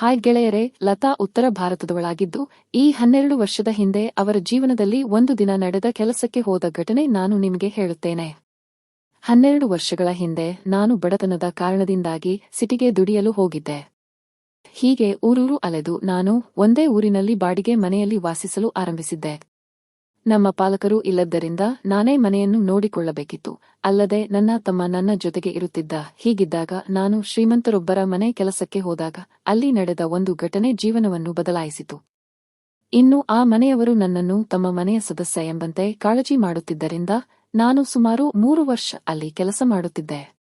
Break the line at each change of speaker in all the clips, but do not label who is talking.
Hi ಗೆಳೆಯರೇ, ಲತಾ ಉತ್ತರ ಭಾರತದವಳಾಗಿದ್ದು, ಈ ಹನ್ನೆರಡು ವರ್ಷದ ಹಿಂದೆ ಅವರ ಜೀವನದಲ್ಲಿ ಒಂದು ದಿನ ನಡೆದ ಕೆಲಸಕ್ಕೆ ಹೋದ ಘಟನೆ ನಾನು ನಿಮಗೆ ಹೇಳುತ್ತೇನೆ. ಹನ್ನೆರಡು ವರ್ಷಗಳ ಹಿಂದೆ ನಾನು ಬಡತನದ ಕಾರಣದಿಂದಾಗಿ ಸಿಟಿಗೆ ದುಡಿಯಲು ಹೋಗಿದ್ದೆ. ಹೀಗೆ ಊರೂರು ಅಲೆದು ನಾನು ಒಂದೇ ಊರಿನಲ್ಲಿ ಬಾಡಿಗೆ ಮನೆಯಲ್ಲಿ ವಾಸಿಸಲು ಆರಂಭಿಸಿದ್ದೆ. ನಮ್ಮ ಪಾಲಕರು ಇಲ್ಲದ್ದರಿಂದ ನಾನೇ ಮನೆಯನ್ನು ನೋಡಿಕೊಳ್ಳಬೇಕಿತ್ತು. ಅಲ್ಲದೆ ನನ್ನ ತಮ್ಮ ನನ್ನ ಜೊತೆಗೆ ಇರುತ್ತಿದ್ದ ಹೀಗಿದ್ದಾಗ ನಾನು ಶ್ರೀಮಂತರೊಬ್ಬರ ಮನೆ ಕೆಲಸಕ್ಕೆ ಹೋದಾಗ ಅಲ್ಲಿ ನಡೆದ ಒಂದು ಘಟನೆ ಜೀವನವನ್ನು ಬದಲಾಯಿಸಿತು. ಇನ್ನು ಆ ಮನೆಯವರು ನನ್ನನ್ನು ತಮ್ಮ ಮನೆಯ ಸದಸ್ಯ ಎಂಬಂತೆ ಕಾಳಜಿ ಮಾಡುತ್ತಿದ್ದರಿಂದ ನಾನು ಸುಮಾರು ಮೂರು ವರ್ಷ ಅಲ್ಲಿ ಕೆಲಸ ಮಾಡುತ್ತಿದ್ದೆ.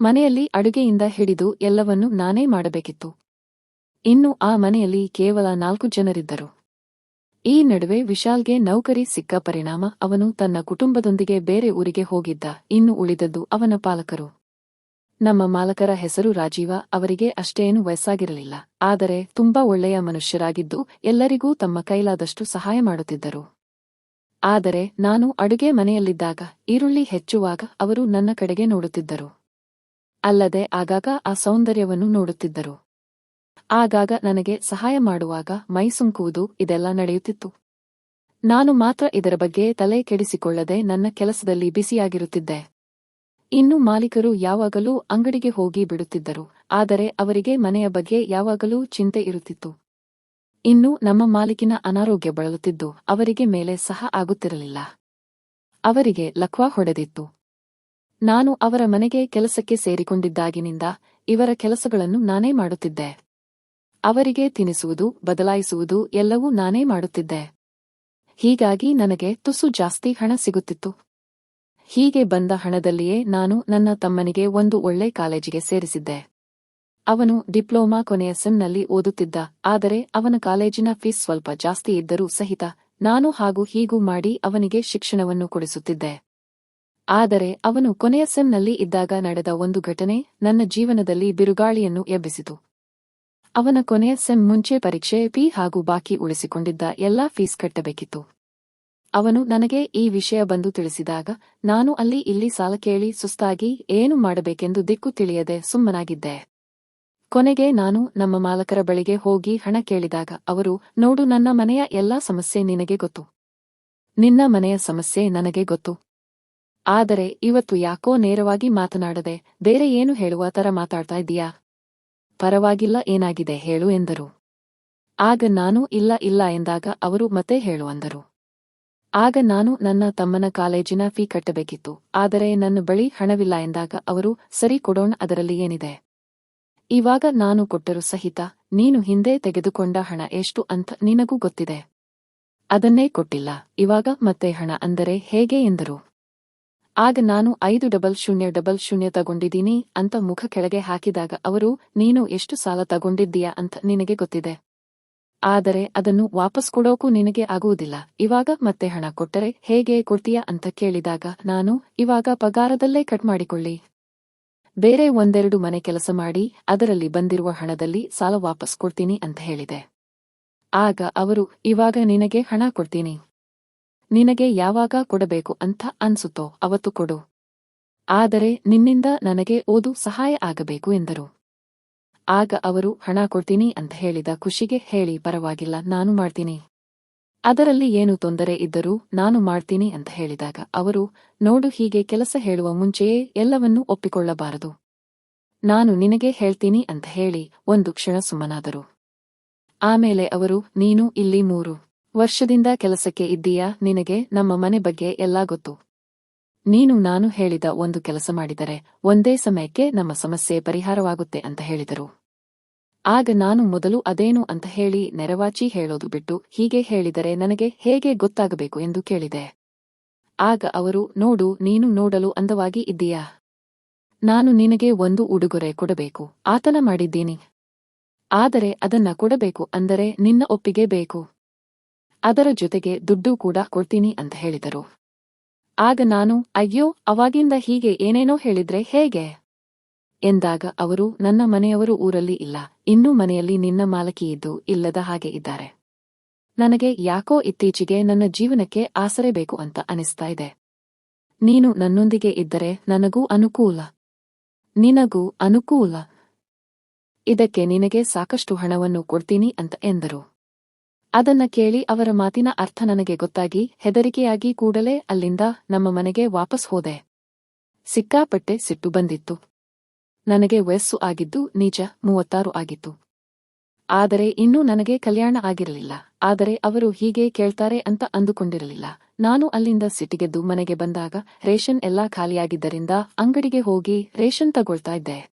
ಮನೆಯಲ್ಲಿ ಅಡುಗೆಯಿಂದ ಹಿಡಿದು ಎಲ್ಲವನ್ನೂ ನಾನೇ ಮಾಡಬೇಕಿತ್ತು. ಇನ್ನು ಆ ಮನೆಯಲ್ಲಿ ಕೇವಲ ನಾಲ್ಕು ಜನರಿದ್ದರು. ಈ ನಡುವೆ ವಿಶಾಲ್ಗೆ ನೌಕರಿ ಸಿಕ್ಕ ಪರಿಣಾಮ ಅವನು ತನ್ನ ಕುಟುಂಬದೊಂದಿಗೆ ಬೇರೆ ಊರಿಗೆ ಹೋಗಿದ್ದ. ಇನ್ನು ಉಳಿದದ್ದು ಅವನ ಪಾಲಕರು. ನಮ್ಮ ಮಾಲಕರ ಹೆಸರು ರಾಜೀವ. ಅವರಿಗೆ ಅಷ್ಟೇನು ವಯಸ್ಸಾಗಿರಲಿಲ್ಲ. ಆದರೆ ತುಂಬಾ ಒಳ್ಳೆಯ ಮನುಷ್ಯರಾಗಿದ್ದು ಎಲ್ಲರಿಗೂ ತಮ್ಮ ಕೈಲಾದಷ್ಟು ಸಹಾಯ ಮಾಡುತ್ತಿದ್ದರು. ಆದರೆ ನಾನು ಅಡುಗೆ ಮನೆಯಲ್ಲಿದ್ದಾಗ ಈರುಳ್ಳಿ ಹೆಚ್ಚುವಾಗ ಅವರು ನನ್ನ ಕಡೆಗೆ ನೋಡುತ್ತಿದ್ದರು. ಅಲ್ಲದೆ ಆಗಾಗ ಆ ಸೌಂದರ್ಯವನ್ನು ನೋಡುತ್ತಿದ್ದರು. ಆಗಾಗ ನನಗೆ ಸಹಾಯ ಮಾಡುವಾಗ ಮೈಸುಂಕುವುದು ಇದೆಲ್ಲ ನಡೆಯುತ್ತಿತ್ತು. ನಾನು ಮಾತ್ರ ಇದರ ಬಗ್ಗೆ ತಲೆ ಕೆಡಿಸಿಕೊಳ್ಳದೆ ನನ್ನ ಕೆಲಸದಲ್ಲಿ ಬಿಸಿಯಾಗಿರುತ್ತಿದ್ದೆ ಇನ್ನು ಮಾಲೀಕರು ಯಾವಾಗಲೂ ಅಂಗಡಿಗೆ ಹೋಗಿ ಬಿಡುತ್ತಿದ್ದರು, ಆದರೆ ಅವರಿಗೆ ಮನೆಯ ಬಗ್ಗೆ ಯಾವಾಗಲೂ ಚಿಂತೆ ಇರುತ್ತಿತ್ತು. ಇನ್ನು ನಮ್ಮ ಮಾಲೀಕಿನ ಅನಾರೋಗ್ಯ ಬಳಲುತ್ತಿದ್ದು ಅವರಿಗೆ ಮೇಲೆ ಸಹ ಆಗುತ್ತಿರಲಿಲ್ಲ. ಅವರಿಗೆ ಲಕ್ವಾ ಹೊಡೆದಿತ್ತು. ನಾನು ಅವರ ಮನೆಗೆ ಕೆಲಸಕ್ಕೆ ಸೇರಿಕೊಂಡಿದ್ದಾಗಿನಿಂದ ಇವರ ಕೆಲಸಗಳನ್ನು ನಾನೇ ಮಾಡುತ್ತಿದ್ದೆ. ಅವರಿಗೆ ತಿನಿಸುವುದು, ಬದಲಾಯಿಸುವುದು ಎಲ್ಲವೂ ನಾನೇ ಮಾಡುತ್ತಿದ್ದೆ. ಹೀಗಾಗಿ ನನಗೆ ತುಸು ಜಾಸ್ತಿ ಹಣ ಸಿಗುತ್ತಿತ್ತು. ಹೀಗೆ ಬಂದ ಹಣದಲ್ಲಿಯೇ ನಾನು ನನ್ನ ತಮ್ಮನಿಗೆ ಒಂದು ಒಳ್ಳೆ ಕಾಲೇಜಿಗೆ ಸೇರಿಸಿದ್ದೆ. ಅವನು ಡಿಪ್ಲೊಮಾ ಕೊನೆಯ ಸೆಮ್ನಲ್ಲಿ ಓದುತ್ತಿದ್ದ, ಆದರೆ ಅವನ ಕಾಲೇಜಿನ ಫೀಸ್ ಸ್ವಲ್ಪ ಜಾಸ್ತಿ ಇದ್ದರೂ ಸಹಿತ ನಾನು ಹಾಗೂ ಹೀಗೂ ಮಾಡಿ ಅವನಿಗೆ ಶಿಕ್ಷಣವನ್ನು ಕೊಡಿಸುತ್ತಿದ್ದೆ. ಆದರೆ ಅವನು ಕೊನೆಯ ಸೆಮ್ನಲ್ಲಿ ಇದ್ದಾಗ ನಡೆದ ಒಂದು ಘಟನೆ ನನ್ನ ಜೀವನದಲ್ಲಿ ಬಿರುಗಾಳಿಯನ್ನು ಎಬ್ಬಿಸಿತು. ಅವನ ಕೊನೆಯ ಸೆಮ್ ಮುಂಚೆ ಪರೀಕ್ಷೆ ಪಿ ಹಾಗೂ ಬಾಕಿ ಉಳಿಸಿಕೊಂಡಿದ್ದ ಎಲ್ಲಾ ಫೀಸ್ ಕಟ್ಟಬೇಕಿತ್ತು. ಅವನು ನನಗೆ ಈ ವಿಷಯ ಬಂದು ತಿಳಿಸಿದಾಗ, ನಾನು ಅಲ್ಲಿ ಇಲ್ಲಿ ಸಾಲ ಕೇಳಿ ಸುಸ್ತಾಗಿ ಏನು ಮಾಡಬೇಕೆಂದು ದಿಕ್ಕು ತಿಳಿಯದೆ ಸುಮ್ಮನಾಗಿದ್ದೆ. ಕೊನೆಗೆ ನಾನು ನಮ್ಮ ಮಾಲಕರ ಬಳಿಗೆ ಹೋಗಿ ಹಣ ಕೇಳಿದಾಗ ಅವರು, ನೋಡು ನನ್ನ ಮನೆಯ ಎಲ್ಲಾ ಸಮಸ್ಯೆ ನಿನಗೆ ಗೊತ್ತು. ನಿನ್ನ ಮನೆಯ ಸಮಸ್ಯೆ ನನಗೆ ಗೊತ್ತು. ಆದರೆ ಇವತ್ತು ಯಾಕೋ ನೇರವಾಗಿ ಮಾತನಾಡದೆ ಬೇರೆ ಏನು ಹೇಳುವ ತರ ಮಾತಾಡ್ತಾ ಇದ್ದೀಯಾ? ಪರವಾಗಿಲ್ಲ, ಏನಾಗಿದೆ ಹೇಳು ಎಂದರು. ಆಗ ನಾನು, ಇಲ್ಲ ಇಲ್ಲ ಎಂದಾಗ ಅವರು ಮತ್ತೆ ಹೇಳು ಅಂದರು. ಆಗ ನಾನು ನನ್ನ ತಮ್ಮನ ಕಾಲೇಜಿನ ಫೀ ಕಟ್ಟಬೇಕಿತ್ತು, ಆದರೆ ನನ್ನ ಬಳಿ ಹಣವಿಲ್ಲ ಎಂದಾಗ ಅವರು, ಸರಿ ಕೊಡೋಣ, ಅದರಲ್ಲಿ ಏನಿದೆ? ಇವಾಗ ನಾನು ಕೊಟ್ಟರು ಸಹಿತ, ನೀನು ಹಿಂದೆ ತೆಗೆದುಕೊಂಡ ಹಣ ಎಷ್ಟು ಅಂತ ನಿನಗೂ ಗೊತ್ತಿದೆ. ಅದನ್ನೇ ಕೊಟ್ಟಿಲ್ಲ, ಇವಾಗ ಮತ್ತೆ ಹಣ ಅಂದರೆ ಹೇಗೆ ಎಂದರು. ಆಗ ನಾನು ಐದು ಡಬಲ್ ಶೂನ್ಯ ಡಬಲ್ ಶೂನ್ಯ ತಗೊಂಡಿದ್ದೀನಿ ಅಂತ ಮುಖ ಕೆಳಗೆ ಹಾಕಿದಾಗ ಅವರು, ನೀನು ಎಷ್ಟು ಸಾಲ ತಗೊಂಡಿದ್ದೀಯಾ ಅಂತ ನಿನಗೆ ಗೊತ್ತಿದೆ. ಆದರೆ ಅದನ್ನು ವಾಪಸ್ ಕೊಡೋಕು ನಿನಗೆ ಆಗುವುದಿಲ್ಲ. ಇವಾಗ ಮತ್ತೆ ಹಣ ಕೊಟ್ಟರೆ ಹೇಗೆ ಕೊಡ್ತೀಯಾ ಅಂತ ಕೇಳಿದಾಗ ನಾನು, ಇವಾಗ ಪಗಾರದಲ್ಲೇ ಕಟ್ ಮಾಡಿಕೊಳ್ಳಿ. ಬೇರೆ ಒಂದೆರಡು ಮನೆ ಕೆಲಸ ಮಾಡಿ, ಅದರಲ್ಲಿ ಬಂದಿರುವ ಹಣದಲ್ಲಿ ಸಾಲ ವಾಪಸ್ ಕೊಡ್ತೀನಿ ಅಂತ ಹೇಳಿದೆ. ಆಗ ಅವರು, ಇವಾಗ ನಿನಗೆ ಹಣ ಕೊಡ್ತೀನಿ. ನಿನಗೆ ಯಾವಾಗ ಕೊಡಬೇಕು ಅಂತ ಅನ್ಸುತ್ತೋ ಅವತ್ತು ಕೊಡು. ಆದರೆ ನಿನ್ನಿಂದ ನನಗೆ ಓದು ಸಹಾಯ ಆಗಬೇಕು ಎಂದರು. ಆಗ ಅವರು, ಹಣ ಕೊಡ್ತೀನಿ ಅಂತ ಹೇಳಿದ ಖುಷಿಗೆ ಹೇಳಿ, ಪರವಾಗಿಲ್ಲ, ನಾನು ಮಾಡ್ತೀನಿ. ಅದರಲ್ಲಿ ಏನು ತೊಂದರೆ ಇದ್ದರೂ ನಾನು ಮಾಡ್ತೀನಿ ಅಂತ ಹೇಳಿದಾಗ ಅವರು, ನೋಡು, ಹೀಗೆ ಕೆಲಸ ಹೇಳುವ ಮುಂಚೆಯೇ ಎಲ್ಲವನ್ನೂ ಒಪ್ಪಿಕೊಳ್ಳಬಾರದು. ನಾನು ನಿನಗೆ ಹೇಳ್ತೀನಿ ಅಂತ ಹೇಳಿ ಒಂದು ಕ್ಷಣ ಸುಮ್ಮನಾದರು. ಆಮೇಲೆ ಅವರು, ನೀನು ಇಲ್ಲಿ ಮೂರು. ವರ್ಷದಿಂದ ಕೆಲಸಕ್ಕೆ ಇದ್ದೀಯಾ? ನಿನಗೆ ನಮ್ಮ ಮನೆ ಬಗ್ಗೆ ಎಲ್ಲಾ ಗೊತ್ತು. ನೀನು ನಾನು ಹೇಳಿದ ಒಂದು ಕೆಲಸ ಮಾಡಿದರೆ ಒಂದೇ ಸಮಯಕ್ಕೆ ನಮ್ಮ ಸಮಸ್ಯೆ ಪರಿಹಾರವಾಗುತ್ತೆ ಅಂತ ಹೇಳಿದರು. ಆಗ ನಾನು ಮೊದಲು ಅದೇನು ಅಂತ ಹೇಳಿ ನೆರವಾಚಿ ಹೇಳೋದು ಬಿಟ್ಟು ಹೀಗೆ ಹೇಳಿದರೆ ನನಗೆ ಹೇಗೆ ಗೊತ್ತಾಗಬೇಕು ಎಂದು ಕೇಳಿದೆ. ಆಗ ಅವರು, ನೋಡು, ನೀನು ನೋಡಲು ಅಂದವಾಗಿ ಇದ್ದೀಯಾ? ನಾನು ನಿನಗೆ ಒಂದು ಉಡುಗೊರೆ ಕೊಡಬೇಕು. ಆತನ ಮಾಡಿದ್ದೀನಿ. ಆದರೆ ಅದನ್ನ ಕೊಡಬೇಕು ಅಂದರೆ ನಿನ್ನ ಒಪ್ಪಿಗೆ ಬೇಕು. ಅದರ ಜೊತೆಗೆ ದುಡ್ಡು ಕೂಡ ಕೊಡ್ತೀನಿ ಅಂತ ಹೇಳಿದರು. ಆಗ ನಾನು, ಅಯ್ಯೋ, ಅವಾಗಿಂದ ಹೀಗೆ ಏನೇನೋ ಹೇಳಿದ್ರೆ ಹೇಗೆ? ಎಂದಾಗ ಅವರು, ನನ್ನ ಮನೆಯವರು ಊರಲ್ಲಿ ಇಲ್ಲ, ಇನ್ನೂ ಮನೆಯಲ್ಲಿ ನಿನ್ನ ಮಾಲಕಿಯಿದ್ದು ಇಲ್ಲದ ಹಾಗೆ ಇದ್ದಾರೆ. ನನಗೆ ಯಾಕೋ ಇತ್ತೀಚೆಗೆ ನನ್ನ ಜೀವನಕ್ಕೆ ಆಸರೆ ಬೇಕು ಅಂತ ಅನಿಸ್ತಾ ಇದೆ. ನೀನು ನನ್ನೊಂದಿಗೆ ಇದ್ದರೆ ನನಗೂ ಅನುಕೂಲ. ನಿನಗೂ ಅನುಕೂಲ. ಇದಕ್ಕೆ ನಿನಗೆ ಸಾಕಷ್ಟು ಹಣವನ್ನು ಕೊಡ್ತೀನಿ ಅಂತ ಎಂದರು. ಅದನ್ನ ಕೇಳಿ ಅವರ ಮಾತಿನ ಅರ್ಥ ನನಗೆ ಗೊತ್ತಾಗಿ ಹೆದರಿಕೆಯಾಗಿ ಕೂಡಲೇ ಅಲ್ಲಿಂದ ನಮ್ಮ ಮನೆಗೆ ವಾಪಸ್ ಹೋದೆ. ಸಿಕ್ಕಾಪಟ್ಟೆ ಸಿಟ್ಟು ಬಂದಿತ್ತು. ನನಗೆ ವಯಸ್ಸು ಆಗಿದ್ದು ನಿಜ ಮೂವತ್ತಾರು ಆಗಿತ್ತು. ಆದರೆ ಇನ್ನೂ ನನಗೆ ಕಲ್ಯಾಣ ಆಗಿರಲಿಲ್ಲ. ಆದರೆ ಅವರು ಹೀಗೆ ಕೇಳ್ತಾರೆ ಅಂತ ಅಂದುಕೊಂಡಿರಲಿಲ್ಲ. ನಾನು ಅಲ್ಲಿಂದ ಸಿಟ್ಟಿಗೆದ್ದು ಮನೆಗೆ ಬಂದಾಗ ರೇಷನ್ ಎಲ್ಲಾ ಖಾಲಿಯಾಗಿದ್ದರಿಂದ ಅಂಗಡಿಗೆ ಹೋಗಿ ರೇಷನ್ ತಗೊಳ್ತಾ ಇದ್ದೆ.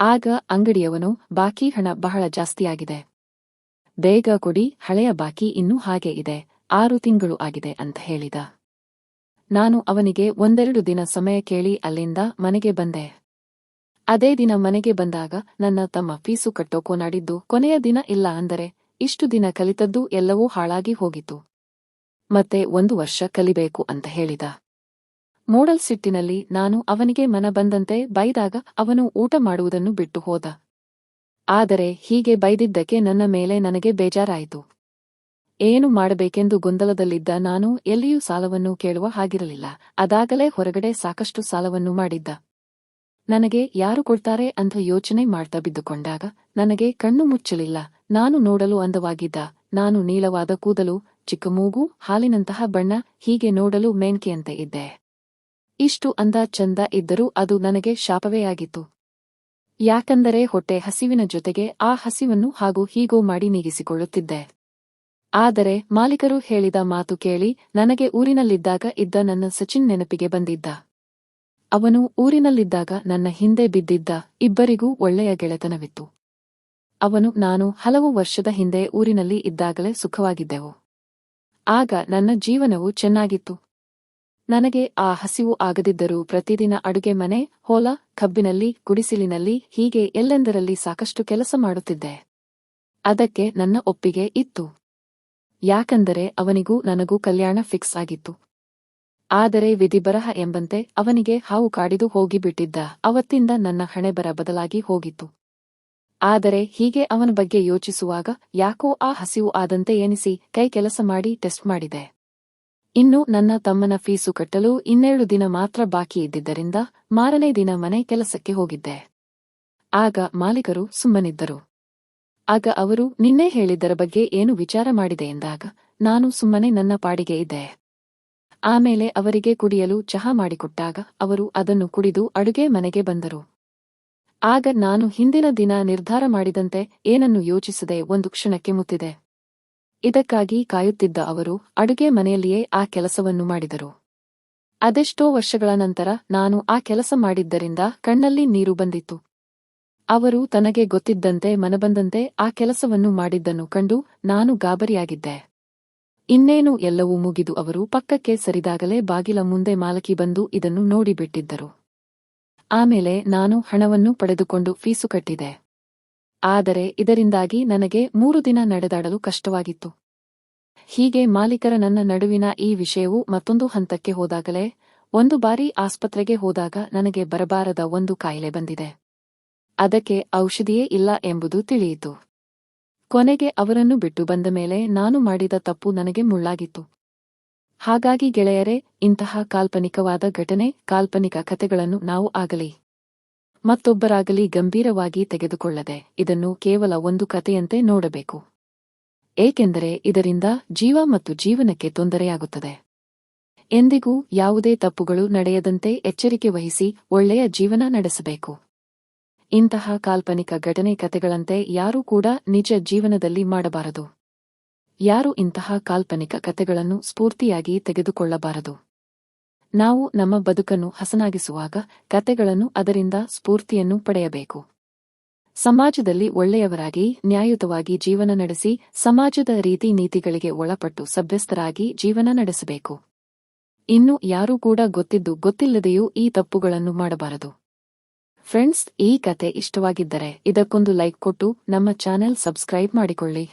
ಆಗ ಅಂಗಡಿಯವನು, ಬಾಕಿ ಹಣ ಬಹಳ ಜಾಸ್ತಿಯಾಗಿದೆ. ಬೇಗ ಕೊಡಿ, ಹಳೆಯ ಬಾಕಿ ಇನ್ನೂ ಹಾಗೆ ಇದೆ, ಆರು ತಿಂಗಳು ಆಗಿದೆ ಅಂತ ಹೇಳಿದ. ನಾನು ಅವನಿಗೆ ಒಂದೆರಡು ದಿನ ಸಮಯ ಕೇಳಿ ಅಲ್ಲಿಂದ ಮನೆಗೆ ಬಂದೆ. ಅದೇ ದಿನ ಮನೆಗೆ ಬಂದಾಗ ನನ್ನ ತಮ್ಮ ಫೀಸು ಕಟ್ಟೋಕೋ ನಾಡಿದ್ದು ಕೊನೆಯ ದಿನ ಇಲ್ಲ ಅಂದರೆ ಇಷ್ಟು ದಿನ ಕಲಿತದ್ದು ಎಲ್ಲವೂ ಹಾಳಾಗಿ ಹೋಗಿತು ಮತ್ತೆ ಒಂದು ವರ್ಷ ಕಲಿಬೇಕು ಅಂತ ಹೇಳಿದ. ಮೋಡಲ್ ಸಿಟ್ಟಿನಲ್ಲಿ ನಾನು ಅವನಿಗೆ ಮನ ಬಂದಂತೆ ಬೈದಾಗ ಅವನು ಊಟ ಮಾಡುವುದನ್ನು ಬಿಟ್ಟು ಹೋದ. ಆದರೆ ಹೀಗೆ ಬೈದಿದ್ದಕ್ಕೆ ನನ್ನ ಮೇಲೆ ನನಗೆ ಬೇಜಾರಾಯಿತು. ಏನು ಮಾಡಬೇಕೆಂದು ಗೊಂದಲದಲ್ಲಿದ್ದ ನಾನು ಎಲ್ಲಿಯೂ ಸಾಲವನ್ನು ಕೇಳುವ ಹಾಗಿರಲಿಲ್ಲ. ಅದಾಗಲೇ ಹೊರಗಡೆ ಸಾಕಷ್ಟು ಸಾಲವನ್ನು ಮಾಡಿದ್ದ. ನನಗೆ ಯಾರು ಕೊಡ್ತಾರೆ ಅಂತ ಯೋಚನೆ ಮಾಡ್ತಾ ಬಿದ್ದುಕೊಂಡಾಗ ನನಗೆ ಕಣ್ಣು ಮುಚ್ಚಲಿಲ್ಲ. ನಾನು ನೋಡಲು ಅಂದವಾಗಿದ್ದ. ನಾನು ನೀಳವಾದ ಕೂದಲು, ಚಿಕ್ಕ ಮೂಗು, ಹಾಲಿನಂತಹ ಬಣ್ಣ, ಹೀಗೆ ನೋಡಲು ಮೇನ್ಕೆಯಂತೆ ಇದ್ದೆ. ಇಷ್ಟು ಅಂದ ಚಂದ ಇದ್ದರೂ ಅದು ನನಗೆ ಶಾಪವೇ ಆಗಿತ್ತು. ಯಾಕಂದರೆ ಹೊಟ್ಟೆ ಹಸಿವಿನ ಜೊತೆಗೆ ಆ ಹಸಿವನ್ನು ಹಾಗೂ ಹೀಗೂ ಮಾಡಿ ನೀಗಿಸಿಕೊಳ್ಳುತ್ತಿದ್ದೆ. ಆದರೆ ಮಾಲೀಕರು ಹೇಳಿದ ಮಾತು ಕೇಳಿ ನನಗೆ ಊರಿನಲ್ಲಿದ್ದಾಗ ಇದ್ದ ನನ್ನ ಸಚಿನ್ ನೆನಪಿಗೆ ಬಂದಿದ್ದ. ಅವನು ಊರಿನಲ್ಲಿದ್ದಾಗ ನನ್ನ ಹಿಂದೆ ಬಿದ್ದಿದ್ದ ಇಬ್ಬರಿಗೂ ಒಳ್ಳೆಯ ಗೆಳೆತನವಿತ್ತು. ಅವನು ನಾನು ಹಲವು ವರ್ಷದ ಹಿಂದೆ ಊರಿನಲ್ಲಿ ಇದ್ದಾಗಲೇ ಸುಖವಾಗಿದ್ದೆವು. ಆಗ ನನ್ನ ಜೀವನವು ಚೆನ್ನಾಗಿತ್ತು. ನನಗೆ ಆ ಹಸಿವು ಆಗದಿದ್ದರೂ ಪ್ರತಿದಿನ ಅಡುಗೆ ಮನೆ, ಹೋಲ, ಕಬ್ಬಿನಲ್ಲಿ, ಗುಡಿಸಿಲಿನಲ್ಲಿ ಹೀಗೆ ಎಲ್ಲೆಂದರಲ್ಲಿ ಸಾಕಷ್ಟು ಕೆಲಸ ಮಾಡುತ್ತಿದ್ದೆ. ಅದಕ್ಕೆ ನನ್ನ ಒಪ್ಪಿಗೆ ಇತ್ತು. ಯಾಕಂದರೆ ಅವನಿಗೂ ನನಗೂ ಕಲ್ಯಾಣ ಫಿಕ್ಸ್ ಆಗಿತ್ತು. ಆದರೆ ವಿಧಿಬರಹ ಎಂಬಂತೆ ಅವನಿಗೆ ಹಾವು ಕಾಡಿದು ಹೋಗಿಬಿಟ್ಟಿದ್ದ. ಅವತ್ತಿಂದ ನನ್ನ ಹಣೆಬರ ಬದಲಾಗಿ ಹೋಗಿತ್ತು. ಆದರೆ ಹೀಗೆ ಅವನ ಬಗ್ಗೆ ಯೋಚಿಸುವಾಗ ಯಾಕೋ ಆ ಹಸಿವು ಆದಂತೆ ಎನಿಸಿ ಕೈ ಕೆಲಸ ಮಾಡಿ ಟೆಸ್ಟ್ ಮಾಡಿದೆ. ಇನ್ನು ನನ್ನ ತಮ್ಮನ ಫೀಸು ಕಟ್ಟಲು ಇನ್ನೆರಡು ದಿನ ಮಾತ್ರ ಬಾಕಿ ಇದ್ದಿದ್ದರಿಂದ ಮಾರನೇ ದಿನ ಮನೆ ಕೆಲಸಕ್ಕೆ ಹೋಗಿದ್ದೆ. ಆಗ ಮಾಲೀಕರು ಸುಮ್ಮನಿದ್ದರು. ಆಗ ಅವರು, ನಿನ್ನೆ ಹೇಳಿದ್ದರ ಬಗ್ಗೆ ಏನು ವಿಚಾರ ಮಾಡಿದೆ ಎಂದಾಗ, ನಾನು ಸುಮ್ಮನೆ ನನ್ನ ಪಾಡಿಗೆ ಇದ್ದೆ. ಆಮೇಲೆ ಅವರಿಗೆ ಕುಡಿಯಲು ಚಹಾ ಮಾಡಿಕೊಟ್ಟಾಗ ಅವರು ಅದನ್ನು ಕುಡಿದು ಅಡುಗೆ ಮನೆಗೆ ಬಂದರು. ಆಗ ನಾನು ಹಿಂದಿನ ದಿನ ನಿರ್ಧಾರ ಮಾಡಿದಂತೆ ಏನನ್ನು ಯೋಚಿಸದೆ ಒಂದು ಕ್ಷಣಕ್ಕೆ ಮುತ್ತಿದೆ. ಇದಕ್ಕಾಗಿ ಕಾಯುತ್ತಿದ್ದ ಅವರು ಅಡುಗೆ ಮನೆಯಲ್ಲಿಯೇ ಆ ಕೆಲಸವನ್ನು ಮಾಡಿದರು. ಅದೆಷ್ಟೋ ವರ್ಷಗಳ ನಂತರ ನಾನು ಆ ಕೆಲಸ ಮಾಡಿದ್ದರಿಂದ ಕಣ್ಣಲ್ಲಿ ನೀರು ಬಂದಿತ್ತು. ಅವರು ತನಗೆ ಗೊತ್ತಿದ್ದಂತೆ ಮನಬಂದಂತೆ ಆ ಕೆಲಸವನ್ನು ಮಾಡಿದ್ದನ್ನು ಕಂಡು ನಾನು ಗಾಬರಿಯಾಗಿದ್ದೆ. ಇನ್ನೇನು ಎಲ್ಲವೂ ಮುಗಿದು ಅವರು ಪಕ್ಕಕ್ಕೆ ಸರಿದಾಗಲೇ ಬಾಗಿಲ ಮುಂದೆ ಮಾಲಕಿ ಬಂದು ಇದನ್ನು ನೋಡಿಬಿಟ್ಟಿದ್ದರು. ಆಮೇಲೆ ನಾನು ಹಣವನ್ನು ಪಡೆದುಕೊಂಡು ಫೀಸು ಕಟ್ಟಿದೆ. ಆದರೆ ಇದರಿಂದಾಗಿ ನನಗೆ ಮೂರು ದಿನ ನಡೆದಾಡಲು ಕಷ್ಟವಾಗಿತ್ತು. ಹೀಗೆ ಮಾಲೀಕರ ನನ್ನ ನಡುವಿನ ಈ ವಿಷಯವು ಮತ್ತೊಂದು ಹಂತಕ್ಕೆ ಹೋದಾಗಲೇ, ಒಂದು ಬಾರಿ ಆಸ್ಪತ್ರೆಗೆ ಹೋದಾಗ ನನಗೆ ಬರಬಾರದ ಒಂದು ಕಾಯಿಲೆ ಬಂದಿದೆ. ಅದಕ್ಕೆ ಔಷಧಿಯೇ ಇಲ್ಲ ಎಂಬುದು ತಿಳಿಯಿತು. ಕೊನೆಗೆ ಅವರನ್ನು ಬಿಟ್ಟು ಬಂದ ಮೇಲೆ ನಾನು ಮಾಡಿದ ತಪ್ಪು ನನಗೆ ಮುಳ್ಳಾಗಿತ್ತು. ಹಾಗಾಗಿ ಗೆಳೆಯರೇ, ಇಂತಹ ಕಾಲ್ಪನಿಕವಾದ ಘಟನೆ, ಕಾಲ್ಪನಿಕ ಕಥೆಗಳನ್ನು ನಾವು ಆಗಲಿ. ಮತ್ತೊಬ್ಬರಾಗಲಿ ಗಂಭೀರವಾಗಿ ತೆಗೆದುಕೊಳ್ಳದೆ ಇದನ್ನು ಕೇವಲ ಒಂದು ಕಥೆಯಂತೆ ನೋಡಬೇಕು. ಏಕೆಂದರೆ ಇದರಿಂದ ಜೀವ ಮತ್ತು ಜೀವನಕ್ಕೆ ತೊಂದರೆಯಾಗುತ್ತದೆ. ಎಂದಿಗೂ ಯಾವುದೇ ತಪ್ಪುಗಳು ನಡೆಯದಂತೆ ಎಚ್ಚರಿಕೆ ವಹಿಸಿ ಒಳ್ಳೆಯ ಜೀವನ ನಡೆಸಬೇಕು. ಇಂತಹ ಕಾಲ್ಪನಿಕ ಘಟನೆ ಕಥೆಗಳಂತೆ ಯಾರೂ ಕೂಡ ನಿಜ ಜೀವನದಲ್ಲಿ ಮಾಡಬಾರದು. ಯಾರು ಇಂತಹ ಕಾಲ್ಪನಿಕ ಕಥೆಗಳನ್ನು ಸ್ಫೂರ್ತಿಯಾಗಿ ತೆಗೆದುಕೊಳ್ಳಬಾರದು. ನಾವು ನಮ್ಮ ಬದುಕನ್ನು ಹಸನಾಗಿಸುವಾಗ ಕತೆಗಳನ್ನು ಅದರಿಂದ ಸ್ಫೂರ್ತಿಯನ್ನು ಪಡೆಯಬೇಕು. ಸಮಾಜದಲ್ಲಿ ಒಳ್ಳೆಯವರಾಗಿ, ನ್ಯಾಯಯುತವಾಗಿ ಜೀವನ ನಡೆಸಿ, ಸಮಾಜದ ರೀತಿ ನೀತಿಗಳಿಗೆ ಒಳಪಟ್ಟು ಸಭ್ಯಸ್ಥರಾಗಿ ಜೀವನ ನಡೆಸಬೇಕು. ಇನ್ನು ಯಾರೂ ಕೂಡ ಗೊತ್ತಿದ್ದು ಗೊತ್ತಿಲ್ಲದೆಯೂ ಈ ತಪ್ಪುಗಳನ್ನು ಮಾಡಬಾರದು. ಫ್ರೆಂಡ್ಸ್, ಈ ಕತೆ ಇಷ್ಟವಾಗಿದ್ದರೆ ಇದಕ್ಕೊಂದು ಲೈಕ್ ಕೊಟ್ಟು ನಮ್ಮ ಚಾನೆಲ್ ಸಬ್ಸ್ಕ್ರೈಬ್ ಮಾಡಿಕೊಳ್ಳಿ.